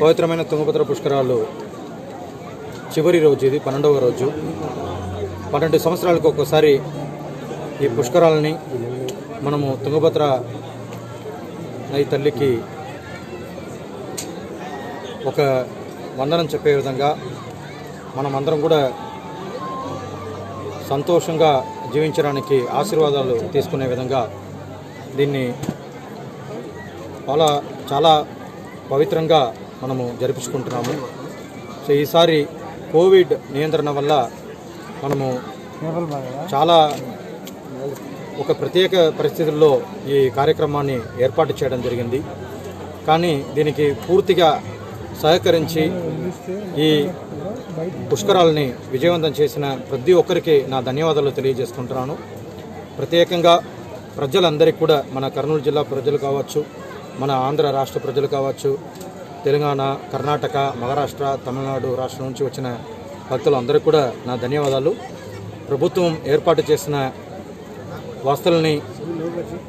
పవిత్రమైన తుంగభద్ర పుష్కరాలు చివరి రోజు ఇది పన్నెండవ రోజు. పన్నెండు సంవత్సరాలకు ఒక్కసారి ఈ పుష్కరాలని మనము తుంగభద్ర నది తల్లికి ఒక వందనం చెప్పే విధంగా మనమందరం కూడా సంతోషంగా జీవించడానికి ఆశీర్వాదాలు తీసుకునే విధంగా దీన్ని చాలా చాలా పవిత్రంగా మనము జరిపించుకుంటున్నాము. సో ఈసారి కోవిడ్ నియంత్రణ వల్ల మనము చాలా ఒక ప్రత్యేక పరిస్థితుల్లో ఈ కార్యక్రమాన్ని ఏర్పాటు చేయడం జరిగింది. కానీ దీనికి పూర్తిగా సహకరించి ఈ పుష్కరాలని విజయవంతం చేసిన ప్రతి ఒక్కరికి నా ధన్యవాదాలు తెలియజేసుకుంటున్నాను. ప్రత్యేకంగా ప్రజలందరికీ కూడా మన కర్నూలు జిల్లా ప్రజలు కావచ్చు మన ఆంధ్ర రాష్ట్ర ప్రజలు కావచ్చు తెలంగాణ కర్ణాటక మహారాష్ట్ర తమిళనాడు రాష్ట్రం నుంచి వచ్చిన భక్తులు అందరికీ కూడా నా ధన్యవాదాలు. ప్రభుత్వం ఏర్పాటు చేసిన వస్తువులని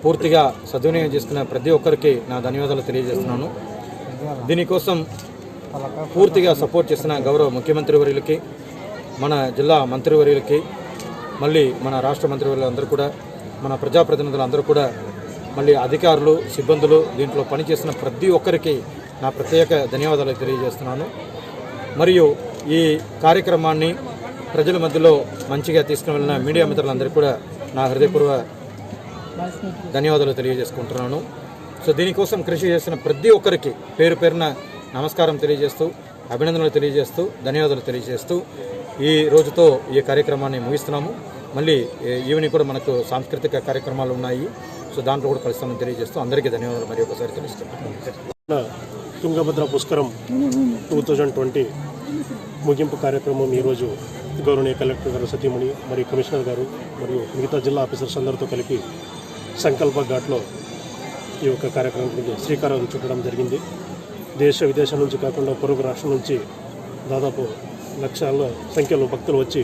పూర్తిగా సద్వినియోగం చేసుకున్న ప్రతి ఒక్కరికి నా ధన్యవాదాలు తెలియజేస్తున్నాను. దీనికోసం పూర్తిగా సపోర్ట్ చేసిన గౌరవ ముఖ్యమంత్రి వర్యులకి మన జిల్లా మంత్రివర్యులకి మళ్ళీ మన రాష్ట్ర మంత్రివర్యులు అందరూ కూడా మన ప్రజాప్రతినిధులు అందరూ కూడా మళ్ళీ అధికారులు సిబ్బందులు దీంట్లో పనిచేసిన ప్రతి ఒక్కరికి నా ప్రత్యేక ధన్యవాదాలు తెలియజేస్తున్నాను. మరియు ఈ కార్యక్రమాన్ని ప్రజల మధ్యలో మంచిగా తీసుకుని వెళ్ళిన మీడియా మిత్రులందరికీ కూడా నా హృదయపూర్వ ధన్యవాదాలు తెలియజేసుకుంటున్నాను. సో దీనికోసం కృషి చేసిన ప్రతి ఒక్కరికి పేరు పేరున నమస్కారం తెలియజేస్తూ అభినందనలు తెలియజేస్తూ ధన్యవాదాలు తెలియజేస్తూ ఈ రోజుతో ఈ కార్యక్రమాన్ని ముగిస్తున్నాము. మళ్ళీ ఈవినింగ్ కూడా మనకు సాంస్కృతిక కార్యక్రమాలు ఉన్నాయి. సో దాంట్లో కూడా కలుస్తామని తెలియజేస్తూ అందరికీ ధన్యవాదాలు. మరి ఒకసారి తెలుస్తున్నాను Tungabhadra Pushkaram two thousand twenty ముగింపు కార్యక్రమం ఈరోజు గౌరవనీయ కలెక్టర్ గారు సతీమణి మరియు కమిషనర్ గారు మరియు మిగతా జిల్లా ఆఫీసర్స్ అందరితో కలిపి సంకల్ప ఘాట్లో ఈ యొక్క కార్యక్రమానికి శ్రీకారం చుట్టడం జరిగింది. దేశ విదేశాల నుంచి కాకుండా పొరుగు రాష్ట్రం నుంచి దాదాపు లక్షల సంఖ్యలో భక్తులు వచ్చి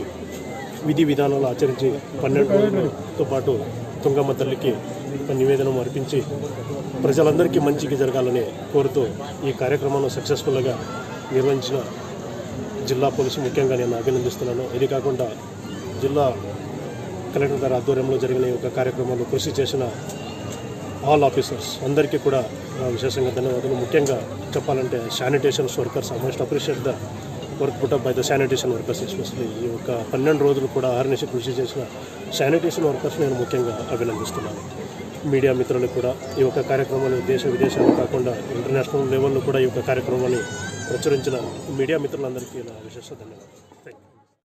విధి విధానాలు ఆచరించి పన్నెండు రోజులతో పాటు తుంగమ్మ తల్లికి నివేదనం అర్పించి ప్రజలందరికీ మంచిగా జరగాలని కోరుతూ ఈ కార్యక్రమాన్ని సక్సెస్ఫుల్గా నిర్వహించిన జిల్లా పోలీసు ముఖ్యంగా నేను అభినందిస్తున్నాను. ఇది కాకుండా జిల్లా కలెక్టర్ గారి ఆధ్వర్యంలో జరిగిన ఈ యొక్క కార్యక్రమంలో కృషి చేసిన ఆల్ ఆఫీసర్స్ అందరికీ కూడా విశేషంగా ధన్యవాదాలు. ముఖ్యంగా చెప్పాలంటే sanitation workers I must appreciate the work put up by the sanitation workers especially ఈ యొక్క పన్నెండు రోజులు కూడా ఆరునిషి కృషి చేసిన శానిటేషన్ వర్కర్స్ నేను ముఖ్యంగా అభినందిస్తున్నాను. మీడియా మిత్రులకు కూడా ఈ యొక్క కార్యక్రమాన్ని దేశ విదేశాలు కాకుండా ఇంటర్నేషనల్ లెవెల్లో కూడా ఈ యొక్క కార్యక్రమాన్ని ప్రచురించిన మీడియా మిత్రులందరికీ నా విశేష ధన్యవాదాలు. Thank you